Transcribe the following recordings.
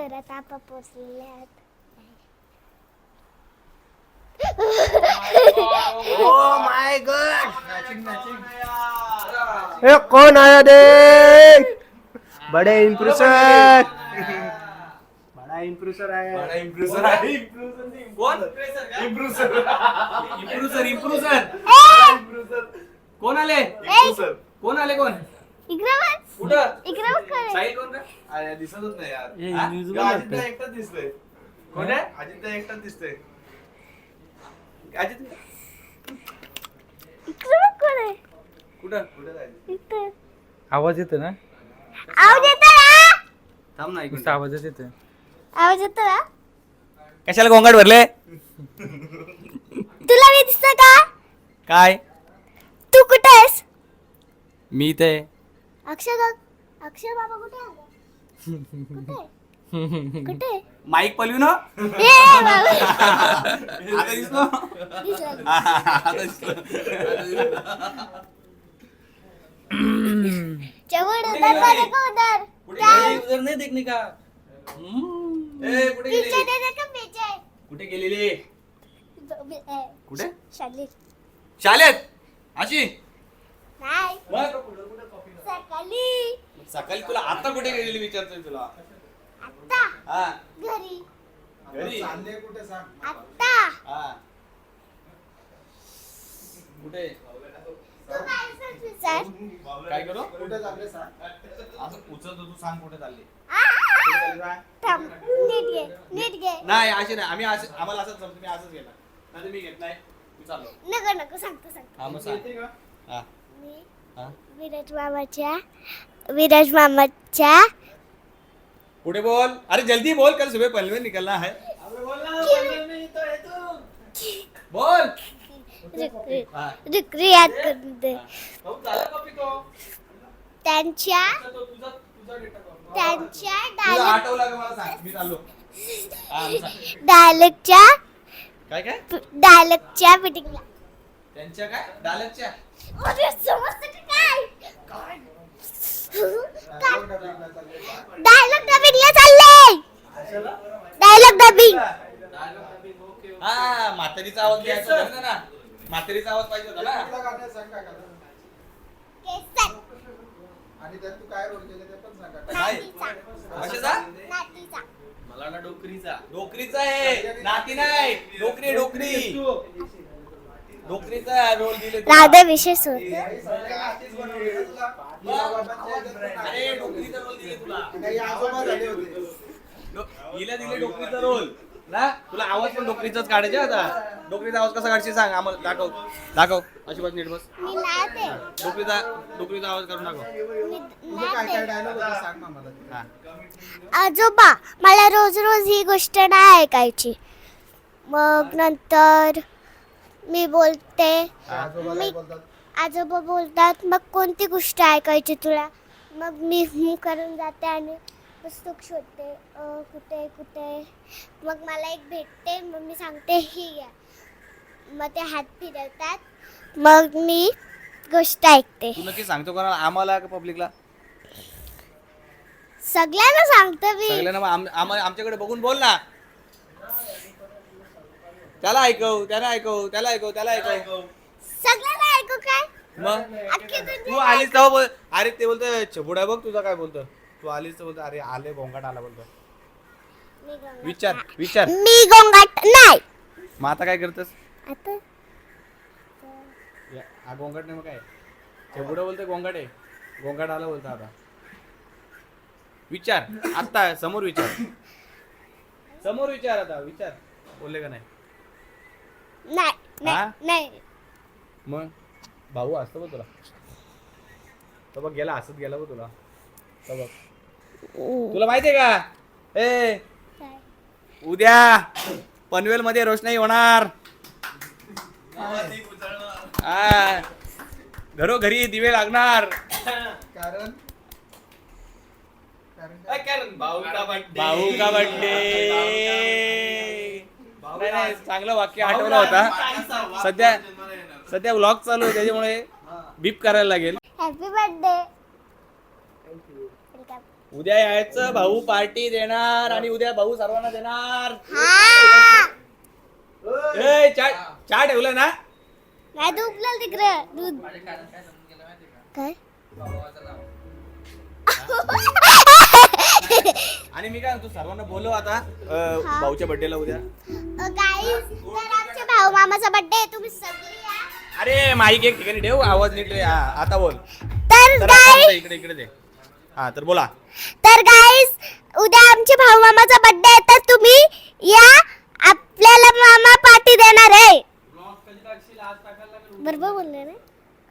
तर तापा पोचलेले आहेत. ओ माय गॉड ए कौन आया देख बड़े इम्प्रेसर बड़ा इम्प्रेसर आया बड़ा इम्प्रूसर आहे. कोण? इम्प्रूसर इम्प्रूसर इम्प्रूसर कोण आले? कोण आले कोण? इकडे बघ. कुठं? इकडे बघ कोण आहे. साहिल कोण का? अरे दिसतच नाही यार. हे हा? invisible का वाटतंय. अजिंठा एकटाच दिसतोय. कोण आहे? अजिंठा एकटाच दिसतोय. अजित इकडे बघ कोण आहे. कुठं? कुठं जायचं इकडे. आवाज येतो ना? आवाज येतो ना? थांब ना नुसता आवाजच येतो आवाज येतो ना? कशाला गोंगाट भरले? तुला मी दिसत का? काय? तू कुठे आहेस? मी ते अक्षय का अक्षय बाबा कुठे आहे? कुठे कुठे माईक पलवी ना? ए बाबा. आता दिसलो? दिसलं. आता दिसलो. आता दिसलो. चवड उधर देखो उधर क्या उधर नाही देखणे का? ए, कुठे पीछे गेली कुठे गेलेली? ए, कुठे? शाली शाळेत अशी नाही मग सकाळी. सकाळी तुला आता कुठे गेलेली विचारतोय तुला? आत्ता हा. घरी. घरी? हा. कुठे? तू काय सांगतो विचार. काय करू? असं उचलतो तू सांग कुठे चालली. आ, थांब. नीट घे नीट घे. नाही अशी नाही. आम्ही असं आम्हाला असंच समजतो मी असंच गेला नाही मी घेत नाही. मी चाललो. नको नको. सांगतो सांगतो. हा मग सांग. हा. मी हा विराज मामाच्या विराज मामाच्या. पुढे बोल. अरे जल्दी बोल कल सुबह पनवे निकलना है बोल रुक रुक हा. रुक रे याद करून दे. भाऊ, झाला कॉपी तो? त्यांच्या. त्यांच्या डायलेक्ट हा. डायलेक्टच्या काय काय? डायलेक्टच्या मिटिंगला त्यांच्या काय? डालकच्या अरे समजतं का डायलॉग डबिंगला चालले डायलॉग डबिंग हा म्हातारीचा आवाज घ्यायचा होता ना. म्हातारीचा आवाज पाहिजे होता ना. केसर. आणि त्यात तू काय रोल केले ते पण सांगा. काय नातीचा. कशाचा? नातीचा. मला ना डोकरीचा. डोकरीचा आहे. नाती नाही. डोकरी डोकरी डोकरीचा रोल दिले तुला. राधा विशेष होत अरे डोकरीचा रोल दिले तुला. काही आजोबा झाले होते. डो- हिला दिले डोकरीचा रोल. ना? तुला आवाज पण डोकरीचाच काढायचा आता. डोकरीचा आवाज कसा काढशील सांग आम्हाला दाखव. दाखव. अशी बस नीट बस. मी नाही ते डोकरीचा डोकरीचा आवाज करून दाखव. हा. आजोबा मला रोज रोज ही गोष्ट नाही ऐकायची. मग नंतर मी बोलते. आजोबा मी आजोबा बोलतात मग कोणती गोष्ट ऐकायची तुला? मग मी हं करून जाते आणि पुस्तक शोधते. अं, कुठे कुठे मग मला एक भेटते मग मी सांगते ही घ्या. मग ते हात फिरवतात. मग मी गोष्ट ऐकते. तू नक्की सांगतो कोणाला? आम्हाला का पब्लिकला सगळ्यांना सांगते मी. सगळ्यांना मग आम- आम्हाला आमच्याकडे बघून बोल ना. त्याला ऐकव त्याला ऐकव त्याला ऐकव त्याला ऐकव. सगळ्यांना ऐकू काय? मग? अख्खी तू दुनिया आलीस तेव्हा बोल. अरे ते बोलतो चबुडा बघ तुझा काय बोलतो तू आलीस तर बोलतो अरे आले गोंगाट आला बोलतो मी गोंगाट विचार. विचार. मी गोंगाट नाही. मग आता काय करतस? आता हा गोंगाट नाही मग काय? चबुडा बोलतोय गोंगाट आहे. गोंगाट आला बोलतो आता. विचार आता समोर विचार. समोर विचार आता विचार. बोलले का नाही? नाही हा? नाही. नाही मग? भाऊ असतो बघ तुला. तो बघ गेला हसत गेला बघ तुला. तो बघ. तुला माहितीये का? ए काय? उद्या पनवेल मध्ये रोषणाई होणार. हा. घरोघरी दिवे लागणार. कारण? कारण भाऊ का बड्डे नाही नाही चांगलं वाक्य आठवलं होता. सध्या सध्या व्लॉग चालू आहे त्याच्यामुळे बीप करायला लागेल. हॅपी बर्थडे उद्या यायचं भाऊ पार्टी देणार आणि उद्या भाऊ सर्वांना देणार. हा. ए चहा चहा ठेवलं ना? नाही उपलं तिकडे. दूध. काय आणि मी काय म्हणतो सर्वांना बोलव आता. अं, भाऊच्या बर्थडेला उद्या. तर आमच्या भाऊ मामाचा बर्थडे तुम्ही सगळे या. अरे माईक एक ठिकाणी ठेव आवाज नीट रे. हा, आता बोल. तर तर इकडे इकडे दे. हा तर बोला. तर गाईज उद्या आमच्या भाऊ मामाचा बर्थडे आहे तर तुम्ही या. आपल्याला मामा पार्टी देणार आहे. बरोबर बोलले ना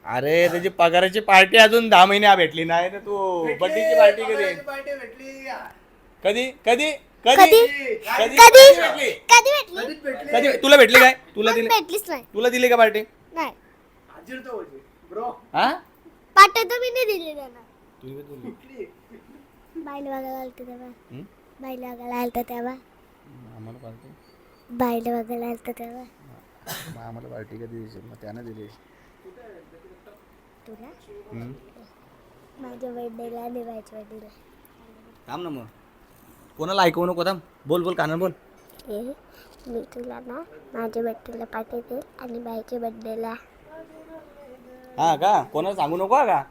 अरे त्याची पगाराची पार्टी अजून दहा महिने भेटली नाही ना तू. बर्थडेची पार्टी कधी? पार्टी भेटली. कधी? कधी? कधी? कधी? कधी भेटली? कधी भेटली? भेटली? कधी तुला भेटली काय? तुला दिली भेटलीच नाही. तुला दिली का पार्टी? नाही. ब्रो हा? पार्टी तर मी नाही दिली त्यांना? बाईला बघायला आलते तेव्हा. हं? बाईला बघायला आलतं तेव्हा. आम्हाला पार्टी? बाईला बघायला आलतं तेव्हा. आम्हाला पार्टी कधी दिली मग त्यानं दिली. तुला. माझ्या बर्थडेला आणि बाईच्या बर्थडेला थांब ना मग. कोणाला ऐकवू नको थांब. बोल बोल कानाला बोल. हे मी तुला ना माझ्या पार्टी देईल आणि बाईच्या बर्थडेला हा का? कोणाला सांगू नको हा का?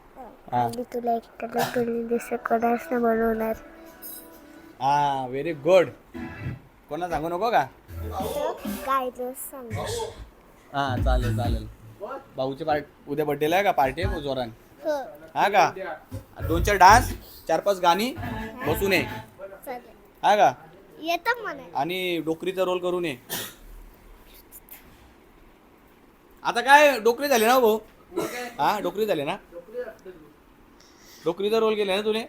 हा. आणि तुला एकट्याला दोन्ही दिवस कोणाच ना बनवणार हा व्हेरी गुड कोणाला सांगू नको का? गायचं सांग. हा चालेल चालेल. भाऊची पार्टी उद्या बर्थडेला आहे का? पार्टी आहे जोरान. हो. हा का? दोन चार डान्स चार पाच गाणी बसून ये. हा का? येतं म्हणा. आणि डोकरीचा रोल करून ये. आता काय डोकरी झाली ना हो भाऊ? हा डोकरी झाली ना? डोकरीचा रोल केला ना तुने?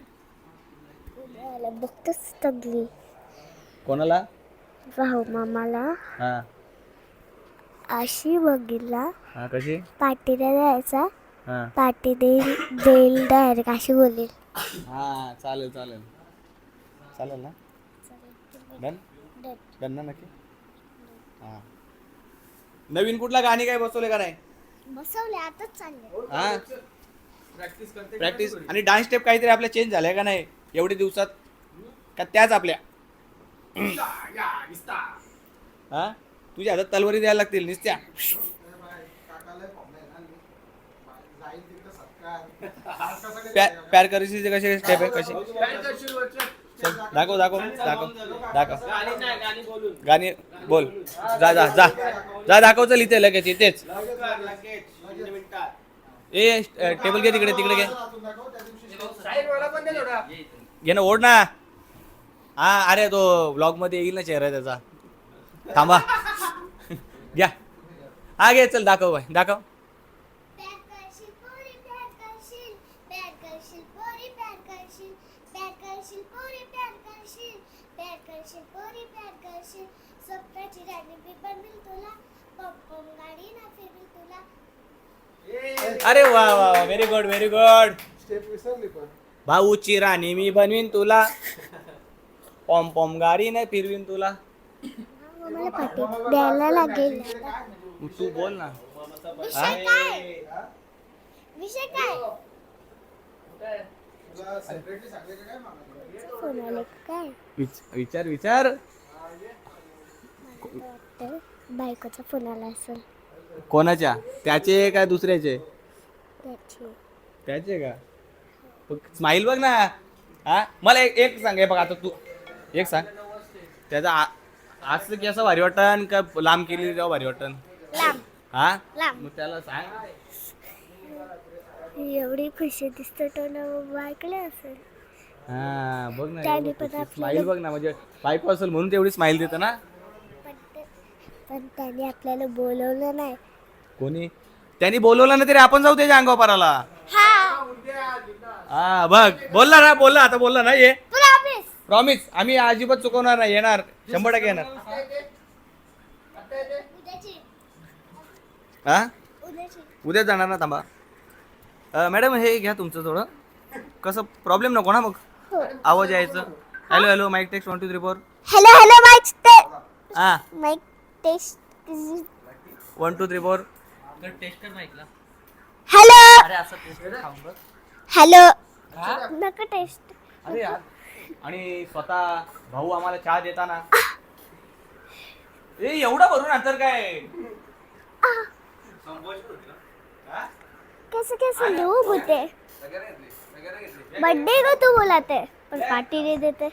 उद्याला बघतच तगली कोणाला? भाऊ मामाला. हा. अशी बघितला हा कशी? पार्टीला जायचा हा. पार्टी देईल देईल डायरेक्ट अशी बोलेल. हा चालेल चालेल. चालेल ना? डन डन ना नक्की हा नवीन कुठला गाणी काय बसवले का नाही बसवले आताच चालले हा प्रॅक्टिस करते प्रॅक्टिस आणि डान्स स्टेप काहीतरी आपल्या चेंज झाल्या का नाही? एवढे दिवसात? का त्याच आपल्या? हा? तुझ्या हातात तलवारी द्यायला लागतील निस्त्या. कसं प्यार कशी स्टेप आहे कशी चल, दाखव दाखव दाखव दाखव. गाणी बोल. जा जा जा. जा दाखव चल इथे लगेच इथेच. ए टेबल घे तिकडे तिकडे घे. घे ना ओढ ना. हा अरे तो ब्लॉगमध्ये येईल ना चेहरा त्याचा. थांबा. घ्या. हा घे चल दाखव बाय दाखव प्यार करशील पोरी प्यार करशील प्यार करशील पोरी प्यार करशील प्यार करशील पोरी प्यार करशील प्यार करशील पोरी प्यार करशील स्वप्नाची राणी मी बनवील तुला. पप्पम गाडी ना फिरवील तुला. अरे वा वा very good very good step विसरली पण. भाऊची राणी मी बनवीन तुला. पॉम पॉम गाडी नाही फिरवीन तुला. मला पाठी द्यायला लागेल. तू बोल ना. विषय काय? विषय काय? तुला सेपरेटली सांगायचं काय मामा फोन आले काय विच- विचार विचार. वाटतं बायकोचा फोन आला असेल. कोणाच्या? त्याचे काय दुसऱ्याचे? त्याची. त्याचे का? स्माईल बघ ना. हा? मला एक एक सांग हे बघ आता तू. एक सांग. त्याचा आ- आज की असं भारी वाटन का लांब केली तेव्हा भारी वाटन? लांब. हा? लांब. मग त्याला सांग. एवढी खुशी दिसतो तो ना ऐकलं असेल. हा बघ ना त्याने पण आपल्याला- स्माईल बघ ना म्हणजे बायको असेल म्हणून तेवढी स्माईल देतं ना. पण त्याने आपल्याला बोलवलं नाही. कोणी? त्यांनी बोलवलं ना तरी आपण जाऊ त्याच्या अंगापराला हा. हा बघ. बोलला ना बोलला. आता बोलला ना ये. प्रॉमिस आम्ही अजिबात चुकवणार नाही. येणार. शंभर टक्के येणार. उद्याची. हा? उद्याची. उद्या जाणार ना थांबा. अ, मॅडम हे घ्या तुमचं थोडं. कसं प्रॉब्लेम नको ना मग? हो. आवाज यायचं. Hello hello mic text one two three four hello hello mic ते हा. Mic test one two three four hello hello नका टेस्ट अरे यार आणि स्वतः भाऊ आम्हाला चहा देताना. ए एवढा भरून अंतर काय? हा? कैसे? कैसे लोग होते बर्थडे का तू बोलाते पर पार्टी नहीं देते.